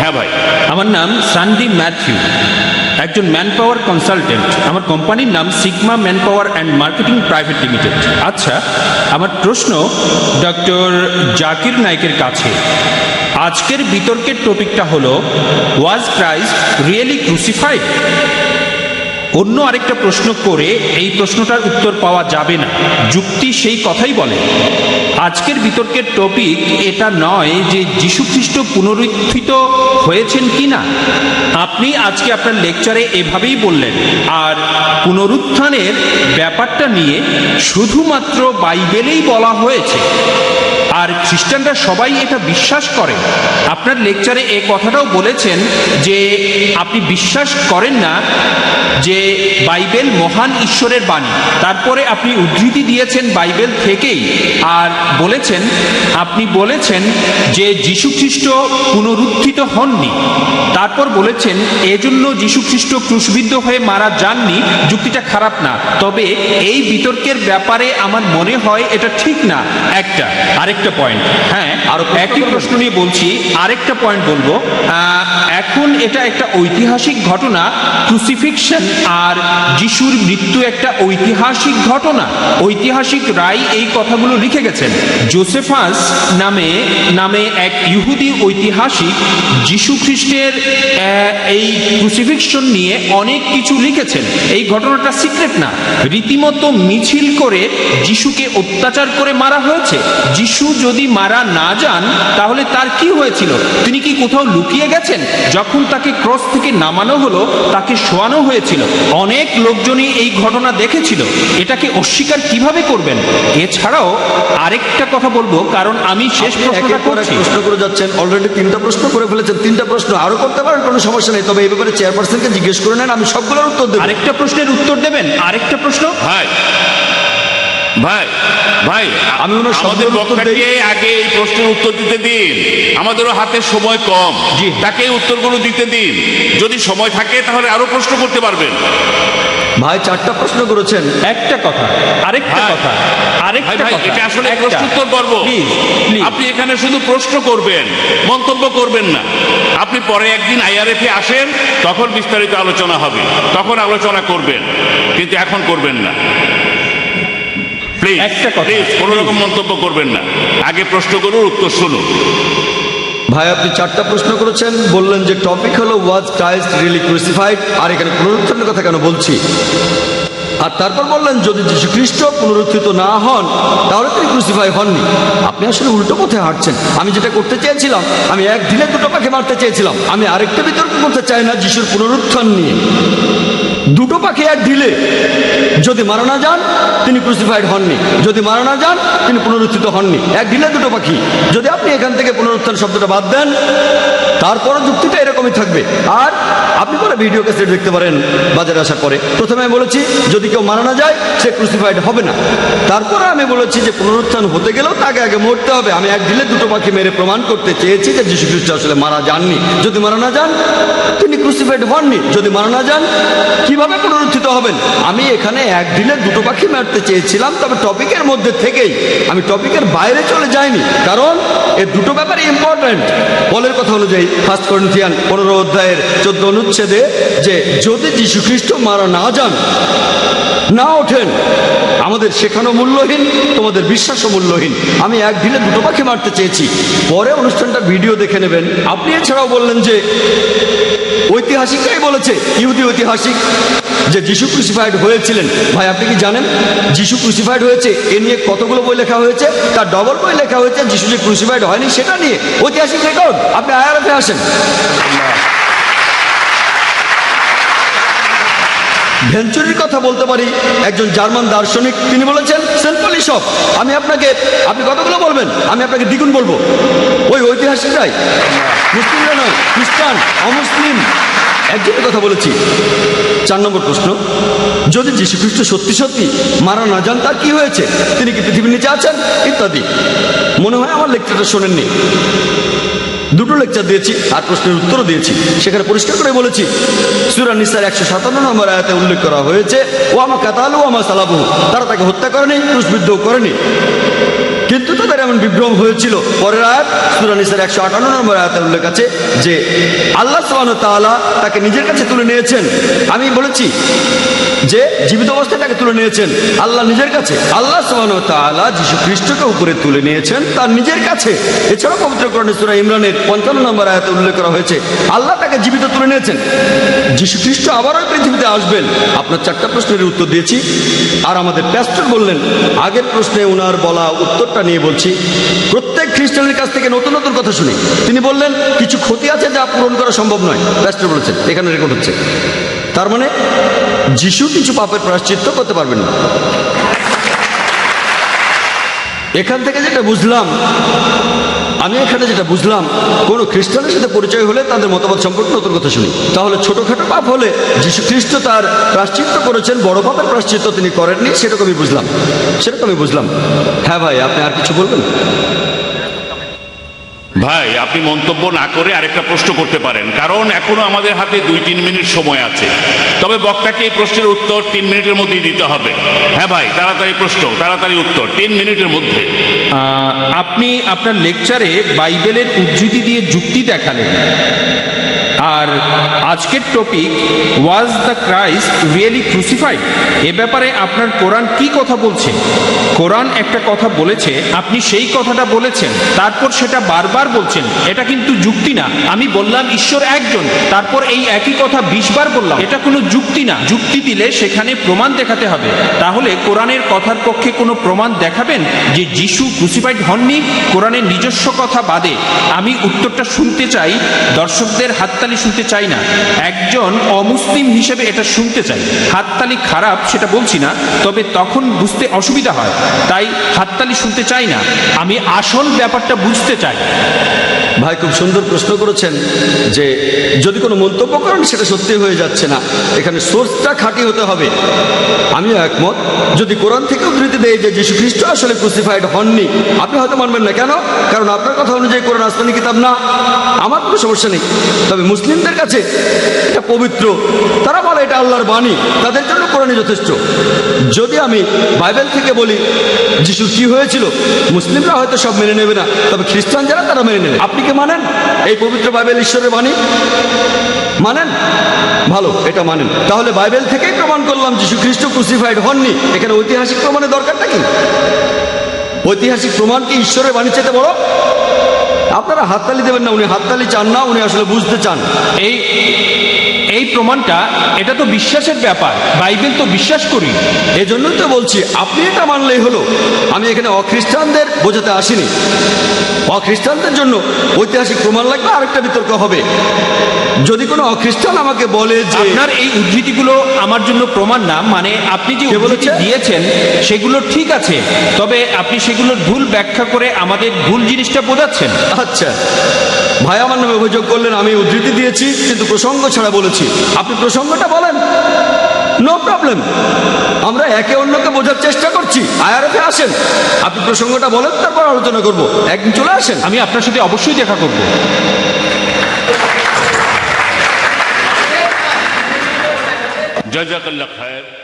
হ্যাঁ ভাই। আমার নাম সান্ডি ম্যাথিউ, একজন ম্যান পাওয়ার কনসালটেন্ট। আমার কোম্পানির নাম Sigma man power and marketing private limited. আচ্ছা আমার প্রশ্ন ডক্টর জাকির নায়কের কাছে। আজকের বিতর্কের টপিকটা হলো ওয়াজ ক্রাইস্ট রিয়েলি ক্রুসিফাইড অন্য আরেকটা প্রশ্ন করে এই প্রশ্নটার উত্তর পাওয়া যাবে না। যুক্তি সেই কথাই বলে, আজকের বিতর্কের টপিক এটা নয় যে যীশুখ্রিস্ট পুনরুত্থিত হয়েছেন কি না। আপনি আজকে আপনার লেকচারে এভাবেই বললেন, আর পুনরুত্থানের ব্যাপারটা নিয়ে শুধুমাত্র বাইবেলেই বলা হয়েছে। আর খ্রিস্টানরা সবাই এটা বিশ্বাস করে। আপনার লেকচারে এ কথাটাও বলেছেন যে আপনি বিশ্বাস করেন না যে বাইবেল মহান ঈশ্বরের বাণী। তারপরে আপনি উদ্ধৃতি দিয়েছেন বাইবেল থেকেই আর বলেছেন, আপনি বলেছেন যে যীশুখ্রিস্ট পুনরুত্থিত হননি। তারপর বলেছেন, এজন্য যীশুখ্রিস্ট ক্রুশবিদ্ধ হয়ে মারা যাননি, যুক্তিটা খারাপ না। তবে এই বিতর্কের ব্যাপারে আমার মনে হয় এটা ঠিক না। একটা আরেকটা পয়েন্ট হ্যাঁ আরও একই প্রশ্ন নিয়ে বলছি আরেকটা পয়েন্ট বলব। এখন এটা একটা ঐতিহাসিক ঘটনা ক্রুসিফিকশন আর যিশুর মৃত্যু একটা ঐতিহাসিক ঘটনা। ঐতিহাসিক রায় এই কথাগুলো লিখে গেছেন। জোসেফাস নামে নামে এক ইহুদি ঐতিহাসিক যিশু খ্রিস্টের এই ক্রুসিফিকশন নিয়ে অনেক কিছু লিখেছেন। এই ঘটনাটা সিক্রেট না। রীতিমতো মিছিল করে যিশুকে অত্যাচার করে মারা হয়েছে। যিশু যদি মারা না যান তাহলে তার কি হয়েছিল? তিনি কি কোথাও লুকিয়ে গেছেন? যখন তাকে ক্রস থেকে নামানো হলো তাকে শোয়ানো হয়েছিল। অনেক লোকজনই এই ঘটনা দেখেছিল। এটাকে অস্বীকার কীভাবে করবেন? এছাড়াও আরেকটা কথা বলব কারণ আমি শেষ প্রশ্ন করে যাচ্ছেন। অলরেডি তিনটা প্রশ্ন করে ফেলেছেন। তিনটা প্রশ্ন আরও করতে পারেন কোনো সমস্যা নেই। তবে এই ব্যাপারে চেয়ারপারসনকে জিজ্ঞেস করে নেন আমি সবগুলোর উত্তর দেবো। আরেকটা প্রশ্নের উত্তর দেবেন? আরেকটা প্রশ্ন? ভাই ভাই ভাই আমি ওনার আমাদের বক্তাকে আগে এই প্রশ্নের উত্তর দিতে দিন। আমাদেরও হাতে সময় কম। জি। তাকে উত্তরগুলো দিতে দিন। যদি সময় থাকে তাহলে আরও প্রশ্ন করতে পারবেন। ভাই চারটা প্রশ্ন করেছেন। একটা কথা আরেকটা কথা আরেকটা কথা। এটা আসলে একটা। প্রশ্ন উত্তর পর্ব. আপনি এখানে শুধু প্রশ্ন করবেন মন্তব্য করবেন না। আপনি পরে একদিন আইআরএফে আসেন তখন বিস্তারিত আলোচনা হবে। তখন আলোচনা করবেন কিন্তু এখন করবেন না। প্লিজ একটা কথা, কোনো রকম মন্তব্য করবেন না। আগে প্রশ্নগুলোর উত্তর শুনুন। ভাই আপনি চারটা প্রশ্ন করেছেন বললেন যে টপিক হলো ওয়াজ ক্রাইস্ট রিলি ক্রুসিফাইড আর এখানে পুনরুত্থানের কথা কেন বলছি? আর তারপর বললেন, যদি যীশু খ্রিস্ট পুনরুত্থিত না হন, তাহলে তিনি ক্রুসিফাই হননি। আপনি আসলে উল্টো পথে হাঁটছেন। আমি যেটা করতে চেয়েছিলাম, আমি এক দিনে দুটো পাখি মারতে চেয়েছিলাম। আমি আরেকটা বিতর্ক করতে চাই না যিশুর পুনরুত্থান নিয়ে। দুটো পাখি এক ঢিলে। যদি মারা না যান, তিনি ক্রুসিফাইড হননি। যদি মারা না যান, তিনি পুনরুত্থিত হননি। এক ঢিলে দুটো পাখি। যদি আপনি এখান থেকে পুনরুত্থান শব্দটা বাদ দেন, তারপরও যুক্তিটা এরকমই থাকবে। আর আপনি পরে ভিডিও ক্যাসেট দেখতে পারেন, বাজারে আসার পরে। প্রথমে আমি বলেছি, যদি কেউ মারা না যায়, সে ক্রুসিফাইড হবে না। তারপরে আমি বলেছি যে পুনরুত্থান হতে গেলেও তাকে আগে মরতে হবে। আমি এক ঢিলে দুটো পাখি মেরে প্রমাণ করতে চেয়েছি যে যীশু খ্রিস্ট আসলে মারা যাননি। যদি মারা না যান, তিনি ক্রুসিফাইড হননি। যদি মারা না যান, কীভাবে পুনরুত্থিত হবেন? আমি এখানে এক দিনে দুটো পাখি মারতে চেয়েছিলাম, তবে টপিকের মধ্যে থেকেই। আমি টপিকের বাইরে চলে যাইনি, কারণ এই দুটো ব্যাপারে ইম্পর্ট্যান্ট বলের কথা অনুযায়ী ফার্স্ট করিন্থিয়ান পনেরো অধ্যায়ের চোদ্দ অনুচ্ছেদে যে যদি যীশু খ্রিস্ট মারা না যান, না ওঠেন, আমাদের শেখানো মূল্যহীন, তোমাদের বিশ্বাসও মূল্যহীন। আমি এক দুটো পাখি মারতে চেয়েছি। পরে অনুষ্ঠানটা ভিডিও দেখে নেবেন। আপনি এছাড়াও বললেন যে ঐতিহাসিকরাই বলেছে, ইহুদি ঐতিহাসিক, যে যিশু ক্রুসিফাইড হয়েছিলেন। ভাই, আপনি কি জানেন? যিশু ক্রুসিফাইড হয়েছে, এ নিয়ে কতগুলো বই লেখা হয়েছে? তার ডবল বই লেখা হয়েছে, যিশু যে ক্রুসিফাইড হয়নি, সেটা নিয়ে ঐতিহাসিক রেকর্ড আপনি আয়ারফে আসেন। ভেঞ্চুরির কথা বলতে পারি। একজন জার্মান দার্শনিক, তিনি বলেছেন সিম্পলি সব আমি আপনাকে, আপনি কতগুলো বলবেন? আমি আপনাকে দ্বিগুণ বলব। ওই ঐতিহাসিকরাই মুসলিমরা নয়, খ্রিস্টান, অমুসলিম। একজনের কথা বলেছি। চার নম্বর প্রশ্ন, যদি যীশুখ্রিস্ট সত্যি সত্যি মারা না যান, তার কি হয়েছে? তিনি কি পৃথিবীর নিচে আছেন? ইত্যাদি। মনে হয় আমার লেকচারটা শোনেননি। দুটো লেকচার দিয়েছি আর প্রশ্নের উত্তর দিয়েছি। সেখানে পরিষ্কার করে বলেছি, সুরা নিসার একশো সাতান্ন নম্বর আয়াতে উল্লেখ করা হয়েছে ও আমা কাতালু আমা সালাবু তারা তাকে হত্যা করেনি ক্রুশবিদ্ধ করেনি। কিন্তু তাদের এমন বিভ্রম হয়েছিল। পরের আয়াত সুরানিসের একশো আটান্ন নম্বর আয়াতের উল্লেখ আছে যে আল্লাহ সুবহানাহু ওয়া তাআলা তাকে নিজের কাছে তুলে নিয়েছেন। আমি বলেছি যে জীবিত অবস্থায় তাকে তুলে নিয়েছেন। আল্লাহ নিজের কাছে, আল্লাহ সুবহানাহু ওয়া তাআলা যীশু খ্রিস্টকে উপরে তুলে নিয়েছেন, তার নিজের কাছে। এছাড়াও পবিত্র সূরা ইমরানের পঞ্চান্ন নম্বর আয়াতে উল্লেখ করা হয়েছে, আল্লাহ তাকে জীবিত তুলে নিয়েছেন। যীশু খ্রিস্ট আবারও পৃথিবীতে আসবেন। আপনার চারটা প্রশ্নের উত্তর দিয়েছি। আর আমাদের প্যাস্টর বললেন, আগের প্রশ্নে ওনার বলা উত্তরটা নিয়ে বলছি, প্রত্যেক খ্রিস্টানের কাছ থেকে নতুন নতুন কথা শুনি। তিনি বললেন, কিছু ক্ষতি আছে যা পূরণ করা সম্ভব নয় প্যাস্টর বলেছেন, এখানে রেকর্ড হচ্ছে। তার মানে যিশু কিছু পাপের প্রায়শ্চিত্ত করতে পারবেন না। এখান থেকে যেটা বুঝলাম আমি এখানে যেটা বুঝলাম, কোনো খ্রিস্টানের সাথে পরিচয় হলে তাদের মতামত সম্পর্কে নতুন কথা শুনি। তাহলে ছোটখাটো পাপ হলে যীশু খ্রিস্ট তার প্রাশ্চিত্য করেছেন, বড় পাপের প্রাশ্চিত্য তিনি করেননি, সেরকমই বুঝলাম। সেরকমই বুঝলাম। হ্যাঁ ভাই, আপনি আর কিছু বলবেন? ভাই, আপনি মন্তব্য না করে আরেকটা প্রশ্ন করতে পারেন। কারণ এখনও আমাদের হাতে দুই তিন মিনিট সময় আছে। তবে বক্তাকে এই প্রশ্নের উত্তর তিন মিনিটের মধ্যেই দিতে হবে। হ্যাঁ ভাই, তাড়াতাড়ি প্রশ্ন, তাড়াতাড়ি উত্তর, তিন মিনিটের মধ্যে। আপনি আপনার লেকচারে বাইবেলের উদ্ধৃতি দিয়ে যুক্তি দেখালেন। আর আজকের topic was the Christ really crucified এ ব্যাপারে আপনার কোরআন কি কথা বলছে? কোরআন একটা কথা বলেছে, আপনি সেই কথাটা বলেছেন, তারপর সেটা বারবার বলছেন, এটা কিন্তু যুক্তি না। আমি বললাম ঈশ্বর একজন, তারপর এই একই কথা বিশবার বললাম, এটা কোনো যুক্তি না। যুক্তি দিলে সেখানে প্রমাণ দেখাতে হবে। তাহলে কোরআনের কথার পক্ষে কোনো প্রমাণ দেখাবেন যে যিশু ক্রুসিফাইড হননি? কোরআনের নিজস্ব কথা বাদে। আমি উত্তরটা শুনতে চাই, দর্শকদের হাততালি শুনতে চাই না। একজন অমুসলিম হিসেবে এটা শুনতে চাই। হাততালি খারাপ, সেটা বলছি না, তবে তখন বুঝতে অসুবিধা হয়। তাই হাততালি শুনতে চাই না। আমি আসল ব্যাপারটা বুঝতে চাই। ভাই, খুব সুন্দর প্রশ্ন করেছেন যে, যদি কোনো মন্তব্য করেন, সেটা সত্যি হয়ে যাচ্ছে না। এখানে সোর্সটা খাঁটি হতে হবে। আমিও একমত। যদি কোরআন থেকে উদ্ধৃতি দেয় যে যীশু খ্রিস্ট আসলে ক্রুসিফাইড হননি, আপনি হয়তো মানবেন না। কেন? কারণ আপনার কথা অনুযায়ী কোরআন আসমানি কিতাব না। আমার কোনো সমস্যা নেই। তবে মুসলিমদের কাছে এটা পবিত্র। তারা বলে এটা আল্লাহর বাণী। তাদের জন্য কোরআনই যথেষ্ট। যদি আমি বাইবেল থেকে বলি, যিশুর কি হয়েছিল, মুসলিমরা হয়তো সব মেনে নেবে না, তবে খ্রিস্টান যারা, তারা মেনে নেবে। আপনি কি মানেন এই পবিত্র বাইবেল ঈশ্বরের বাণী? মানেন? ভালো, এটা মানেন। তাহলে বাইবেল থেকেই প্রমাণ করলাম যিশু খ্রিস্ট ক্রুসিফাইড হননি। এখানে ঐতিহাসিক প্রমাণের দরকারটা কি? ঐতিহাসিক প্রমাণ কি ঈশ্বরের বাণী চেতে বড়? আপনারা হাততালি দেবেন না উনি হাততালি চান না উনি আসলে বুঝতে চান। এই এই প্রমাণটা এটা তো বিশ্বাসের ব্যাপার বাইবেল তো বিশ্বাস করি। এই জন্যই তো বলছি আপনি এটা মানলেই হলো। আমি এখানে অখ্রিস্টানদের বোঝাতে আসিনি। অখ্রিস্টানদের জন্য ঐতিহাসিক প্রমাণ লাগবে আরেকটা বিতর্ক হবে। যদি কোনো অখ্রিস্টান আমাকে বলে যে আপনার এই উদ্ধৃতিগুলো আমার জন্য প্রমাণ না মানে আপনি যে উদ্ধৃতি বলেছে? দিয়েছেন সেগুলো ঠিক আছে তবে আপনি সেগুলোর ভুল ব্যাখ্যা করে আমাদের ভুল জিনিসটা বোঝাচ্ছেন। আচ্ছা। ভাই আমার নামে অভিযোগ করলেন আমি উদ্ধৃতি দিয়েছি কিন্তু প্রসঙ্গ ছাড়া বলেছি। আপনি প্রসঙ্গটা বলেন। নো প্রবলেম আমরা একে অন্যকে বোঝার চেষ্টা করছি। আয়ারফে আসেন। আপনি প্রসঙ্গটা বলেন তারপর আলোচনা করব। একদিন চলে আসেন। আমি আপনার সাথে অবশ্যই দেখা করব। জাজাকাল্লাহ খায়ের।